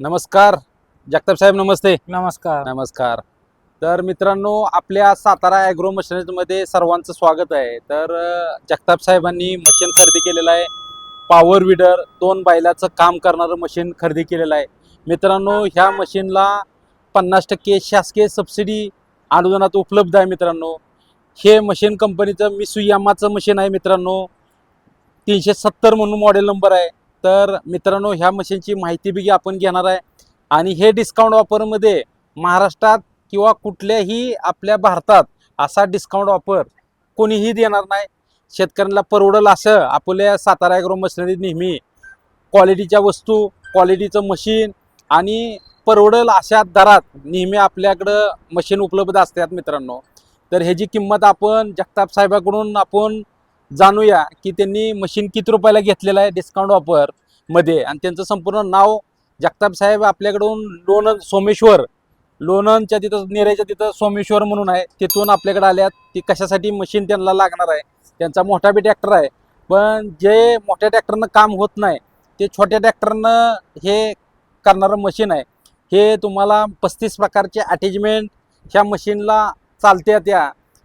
नमस्कार. जगताप साहेब नमस्ते. नमस्कार. नमस्कार. तर मित्रांनो आपल्या सातारा ॲग्रो मशिनरीमध्ये सर्वांचं स्वागत आहे. तर जगताप साहेबांनी मशीन खरेदी केलेलं आहे. पॉवर विडर दोन बैलाचं काम करणारं मशीन खरेदी केलेलं आहे. मित्रांनो ह्या मशीनला पन्नास टक्के शासकीय सबसिडी अनुदानात उपलब्ध आहे मित्रांनो. हे मशीन कंपनीचं मिसुयामाचं मशीन आहे मित्रांनो. तीनशे सत्तर म्हणून मॉडेल नंबर आहे. तर मित्रांनो ह्या मशीनची माहिती बी आपण घेणार आहे. आणि हे डिस्काउंट ऑफरमध्ये महाराष्ट्रात किंवा कुठल्याही आपल्या भारतात असा डिस्काउंट ऑफर कोणीही देणार नाही. शेतकऱ्यांना परवडल असं आपल्या सातारा ॲग्रो मशिनरी नेहमी क्वालिटीच्या वस्तू क्वालिटीचं मशीन आणि परवडल अशा दरात नेहमी आपल्याकडं मशीन उपलब्ध असतात मित्रांनो. तर ह्याची किंमत आपण जगताप साहेबाकडून आपण जाणूया की त्यांनी मशीन किती रुपयाला घेतलेलं आहे डिस्काउंट ऑफरमध्ये आणि त्यांचं संपूर्ण नाव जगताप साहेब आपल्याकडून लोणंद सोमेश्वर. लोणंदच्या तिथं नेऱ्याच्या तिथं सोमेश्वर म्हणून आहे. तिथून आपल्याकडे आल्यात ती कशासाठी मशीन त्यांना लागणार आहे. त्यांचा मोठा बी ट्रॅक्टर आहे. पण जे मोठ्या ट्रॅक्टरनं काम होत नाही ते छोट्या ट्रॅक्टरनं हे करणारं मशीन आहे. हे तुम्हाला पस्तीस प्रकारचे अटॅचमेंट ह्या मशीनला चालत्या त्या.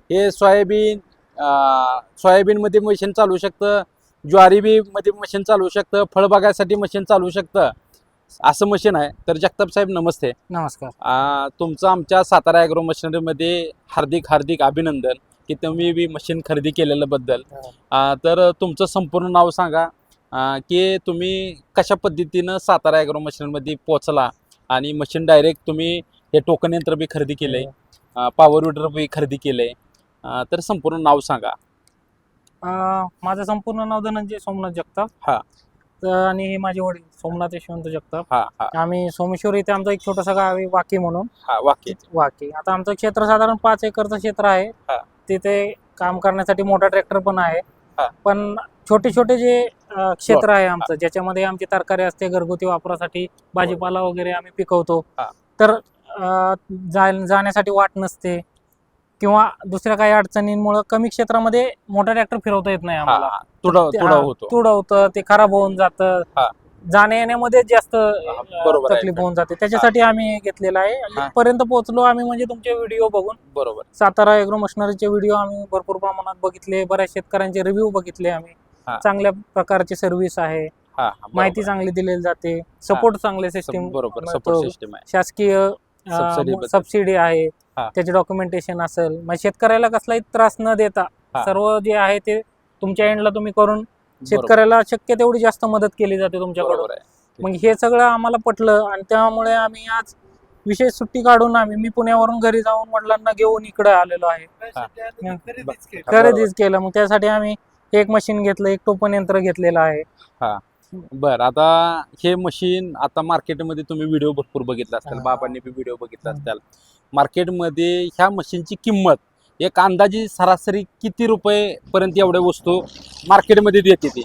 हे सोयाबीन सोयाबीनमध्ये मशीन चालू शकतं ज्वारी बी मध्ये मशीन चालू शकतं फळबागासाठी मशीन चालू शकतं असं मशीन आहे. तर जगताप साहेब नमस्ते. नमस्कार. तुमचं आमच्या सातारा ॲग्रो मशिनरीमध्ये हार्दिक हार्दिक अभिनंदन की तुम्ही बी मशीन खरेदी केलेलं बद्दल. आ, तर तुमचं संपूर्ण नाव सांगा. की तुम्ही कशा पद्धतीनं सातारा ॲग्रो मशिनरीमध्ये पोचला आणि मशीन डायरेक्ट तुम्ही हे टोकन यंत्र बी खरेदी केलंय पॉवर विडर बी खरेदी केलंय तर संपूर्ण नाव सांगा. अं, माझं संपूर्ण नाव धनंजय सोमनाथ जगताप. हा. तर आणि हे माझे वडील सोमनाथ यशवंत जगताप. हा हा. आम्ही सोमेश्वर इथे आमचा एक छोटासा गाव आहे वाकी म्हणून. हा वाक्य वाकी. आता आमचं क्षेत्र साधारण पाच एकरचं क्षेत्र आहे. हा. तिथे काम करण्यासाठी मोठा ट्रॅक्टर पण आहे. हा. पण छोटे छोटे जे अं, क्षेत्र आहे आमचं ज्याच्यामध्ये आमची तरकारी असते घरगुती वापरासाठी भाजीपाला वगैरे आम्ही पिकवतो. हा. तर अं, जाण्यासाठी वाट नसते. किंवा दुसऱ्या काही अडचणींमुळे कमी क्षेत्रामध्ये मोठा ट्रॅक्टर फिरवता येत नाही आम्हाला. तुडा ते- तुडा होतो. तुडवतं ते खराब होऊन जातं. हा. जाण्या येण्यामध्ये जास्त. तकलीफ होऊन जाते. त्याच्यासाठी आम्ही घेतलेलं आहे. पर्यंत पोहोचलो आम्ही म्हणजे तुमचे व्हिडिओ बघून. बरोबर. सातारा एग्रो मशिनरीचे व्हिडिओ आम्ही भरपूर प्रमाणात बघितले. बऱ्याच शेतकऱ्यांचे रिव्ह्यू बघितले आम्ही. चांगल्या प्रकारची सर्व्हिस आहे. माहिती. चांगली दिलेली जाते. सपोर्ट चांगले सिस्टीम बरोबर. सपोर्ट सिस्टम शासकीय बद्दल. सबसिडी आहे हा. त्याचे डॉक्युमेंटेशन असेल मग शेतकऱ्याला कसलाही त्रास न देता हा. सर्व जे आहे ते तुमच्या एंडला तुम्ही करून बरोबर. शेतकऱ्याला शक्य तेवढी जास्त मदत केली जाते तुमच्याकडून. बरोबर आहे. मग हे सगळं आम्हाला पटलं आणि त्यामुळे आम्ही आज विशेष सुट्टी काढून आम्ही मी पुण्यावरून घरी जाऊन वडिलांना घेऊन इकडे आलेलो आहे. खरेदीच केलं. मग त्यासाठी आम्ही एक मशीन घेतलं एक टोपण यंत्र घेतलेलं आहे. बर आता हे मशीन आता मार्केटमध्ये तुम्ही व्हिडिओ भरपूर बघितला असताल हा. बाबांनी बी व्हिडिओ बघितला. असताल मार्केटमध्ये ह्या मशीनची किंमत एक अंदाजी सरासरी किती रुपये पर्यंत एवढ्या वस्तू मार्केटमध्ये देते ती?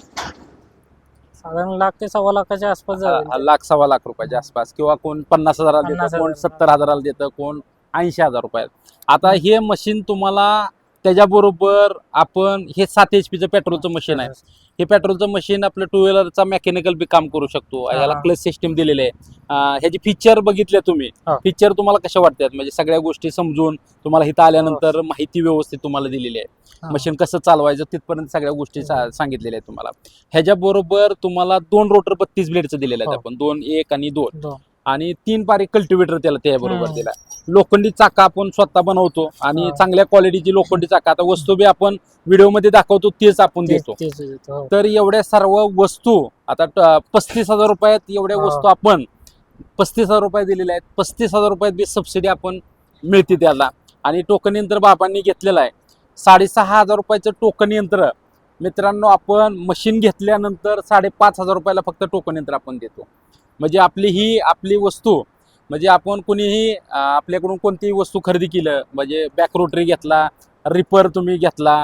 साधारण लाख ते सव्वा लाखाच्या आसपास जाईल. लाख सव्वा लाख रुपयाच्या आसपास. किंवा कोण पन्नास हजाराला पन्नास देतं कोण. सत्तर हजाराला देतं कोण ऐंशी हजार रुपयात आता हे मशीन तुम्हाला त्याच्याबरोबर आपण हे सात एच पीचं पेट्रोलचं मशीन आहे. हे पेट्रोलचं मशीन आपलं टू व्हीलरचा मेकॅनिकल बी काम करू शकतो हा. याला क्लच सिस्टीम दिलेले आहे अं, ह्याचे फीचर बघितले तुम्ही हा. फीचर तुम्हाला कशा वाटतात म्हणजे सगळ्या गोष्टी समजून तुम्हाला इथं आल्यानंतर माहिती व्यवस्थित तुम्हाला दिलेली आहे हा. मशीन कसं चालवायचं तिथपर्यंत सगळ्या गोष्टी सा- सांगितलेल्या आहेत तुम्हाला ह्याच्याबरोबर तुम्हाला दोन रोटर बत्तीस ब्लेडचं दिलेलं आहे हो. आपण दोन एक आणि दोन दोन. आणि तीन पारी कल्टिवेटर त्याला त्याबरोबर. दिला लोखंडी चाका आपण स्वतः बनवतो आणि. चांगल्या क्वालिटीची लोखंडी चाका आता वस्तू बी आपण व्हिडिओमध्ये दाखवतो तेच आपण देतो हो. तर एवढ्या सर्व वस्तू आता पस्तीस हजार रुपयात एवढ्या. वस्तू आपण पस्तीस हजार रुपये दिलेल्या आहेत पस्तीस हजार रुपयात बी सबसिडी आपण मिळते त्याला आणि टोकन यंत्र बाबांनी घेतलेलं आहे साडेसहा हजार रुपयाचं टोकन यंत्र मित्रांनो आपण मशीन घेतल्यानंतर साडेपाच हजार रुपयाला फक्त टोकन यंत्र आपण देतो म्हणजे आपली ही आपली वस्तू म्हणजे आपण कोणीही आपल्याकडून कोणतीही वस्तू खरेदी केलं म्हणजे बॅक रोटरी घेतला रिपर तुम्ही घेतला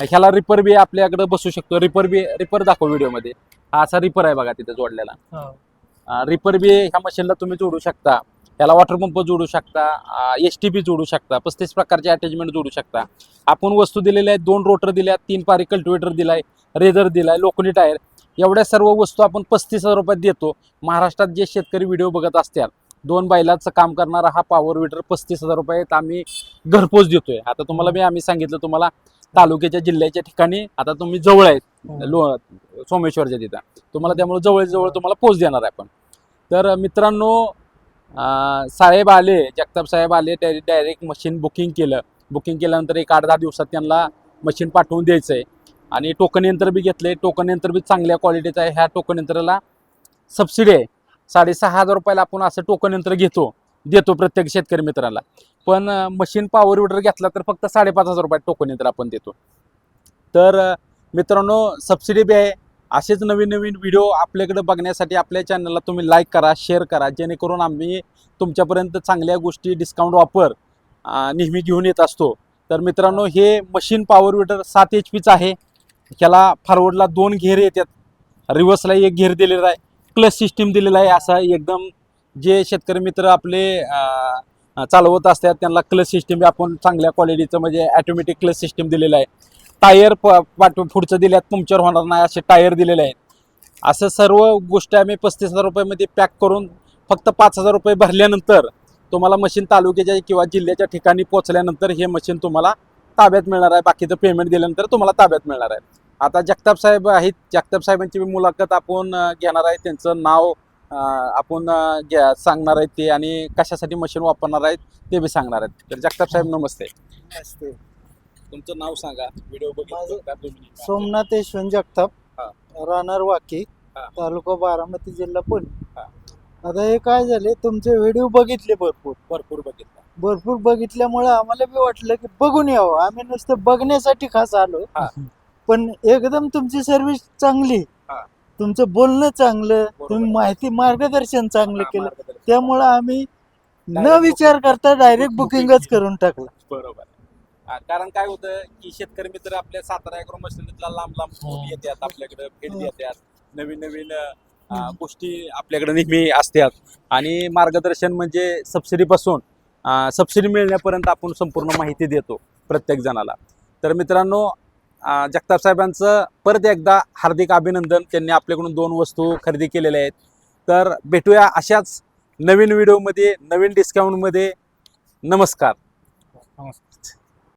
ह्याला रिपर बी आपल्याकडे बसू शकतो. रिपर बी रिपर दाखव व्हिडिओमध्ये. हा असा रिपर आहे बघा तिथे जोडलेला. हो. रिपर बी ह्या मशीनला तुम्ही जोडू शकता. याला वॉटर पंप जोडू शकता एस टी बी जोडू शकता पस्तीस प्रकारचे अटॅचमेंट जोडू शकता. आपण वस्तू दिलेल्या आहेत दोन रोटर दिल्या तीन पारी कल्टिवेटर दिलाय रेझर दिलाय लोखंडी टायर एवढ्या सर्व वस्तू आपण पस्तीस हजार रुपयात देतो. महाराष्ट्रात जे शेतकरी व्हिडिओ बघत असतात दोन बैलाचं काम करणारा हा पॉवर विडर पस्तीस हजार रुपयात आम्ही घरपोच देतोय. आता तुम्हाला मी आम्ही सांगितलं तुम्हाला तालुक्याच्या जिल्ह्याच्या ठिकाणी आता तुम्ही जवळ आहेत लो सोमेश्वरच्या तिथं. तुम्हाला त्यामुळे जवळ जवळ तुम्हाला पोच देणार आहे आपण. तर मित्रांनो साहेब आले जगताप साहेब आले डायरेक्ट मशीन बुकिंग केलं. बुकिंग केल्यानंतर एक आठ दहा दिवसात त्यांना मशीन पाठवून द्यायचं आहे आणि टोकन यंत्र बी घेतले टोकन यंत्र बी चांगल्या क्वालिटीचं आहे. ह्या टोकन यंत्राला सबसिडी आहे. साडेसहा हजार रुपयाला आपण असं टोकन यंत्र घेतो. देतो प्रत्येक शेतकरी मित्राला. पण मशीन पॉवर विडर घेतला तर फक्त साडेपाच हजार रुपयात टोकन यंत्र आपण देतो. तर मित्रांनो सबसिडी बी आहे. असेच नवीन नवीन व्हिडिओ आपल्याकडे बघण्यासाठी आपल्या चॅनलला तुम्ही लाईक करा शेअर करा. जेणेकरून आम्ही तुमच्यापर्यंत चांगल्या गोष्टी डिस्काउंट ऑफर नेहमी घेऊन येत असतो. तर मित्रांनो हे मशीन पॉवर विडर सात एच पीचं आहे. ह्याला फॉरवर्डला दोन घेर येतात. रिव्हर्सला एक घेर दिलेला आहे. क्लच सिस्टीम दिलेला आहे. असा एकदम जे शेतकरी मित्र आपले चालवत असतात त्यांना क्लच सिस्टीम आपण चांगल्या क्वालिटीचं म्हणजे ॲटोमॅटिक क्लच सिस्टीम दिलेलं आहे. टायर प पाठ पुढचं दिल्यात पंक्चर होणार नाही असे टायर दिलेले आहेत. असं सर्व गोष्टी आम्ही पस्तीस हजार रुपयामध्ये पॅक करून फक्त पाच हजार रुपये भरल्यानंतर तुम्हाला मशीन तालुक्याच्या किंवा जिल्ह्याच्या ठिकाणी पोचल्यानंतर हे मशीन तुम्हाला ताब्यात मिळणार आहे. बाकीचं पेमेंट दिल्यानंतर तुम्हाला ताब्यात मिळणार आहे. आता जगताप साहेब आहेत. जगताप साहेबांची मुलाखत आपण घेणार आहे. त्यांचं नाव आपण घ्या सांगणार आहेत ते आणि कशासाठी मशीन वापरणार आहेत ते बी सांगणार आहेत. तर जगताप साहेब नमस्ते. असते तुमचं नाव सांगा. व्हिडिओ माझं सोमनाथ यशवंत जगताप हा. राहणार वाकी हा. तालुका बारामती जिल्हा पुणे. हा. आता हे काय झाले तुमचे व्हिडिओ बघितले भरपूर. भरपूर बघितलं. भरपूर बघितल्यामुळे आम्हाला बी वाटलं की बघून यावं. आम्ही नुसतं बघण्यासाठी खास आलो. हा. पण एकदम तुमची सर्व्हिस चांगली हा. तुमचं बोलणं चांगलं तुम्ही. माहिती मार्गदर्शन चांगलं केलं. त्यामुळं आम्ही न विचार करता डायरेक्ट बुकिंगच करून टाकलं बरोबर हा, कारण काय होतं की शेतकरी मित्र आपल्या सातारा अॅग्रो मशिनरीतला लांब लांब फोन हम्म. येतात आपल्याकडे भेट हम्म. देतात नवीन नवीन. गोष्टी आपल्याकडे नेहमी असतात आणि मार्गदर्शन म्हणजे सबसिडीपासून सबसिडी मिळण्यापर्यंत आपण संपूर्ण माहिती देतो प्रत्येक जणाला तर मित्रांनो जगताप साहेबांचं परत एकदा हार्दिक अभिनंदन. त्यांनी आपल्याकडून दोन वस्तू खरेदी केलेल्या आहेत. तर भेटूया अशाच नवीन व्हिडिओमध्ये नवीन डिस्काउंटमध्ये नमस्कार. नमस्कार.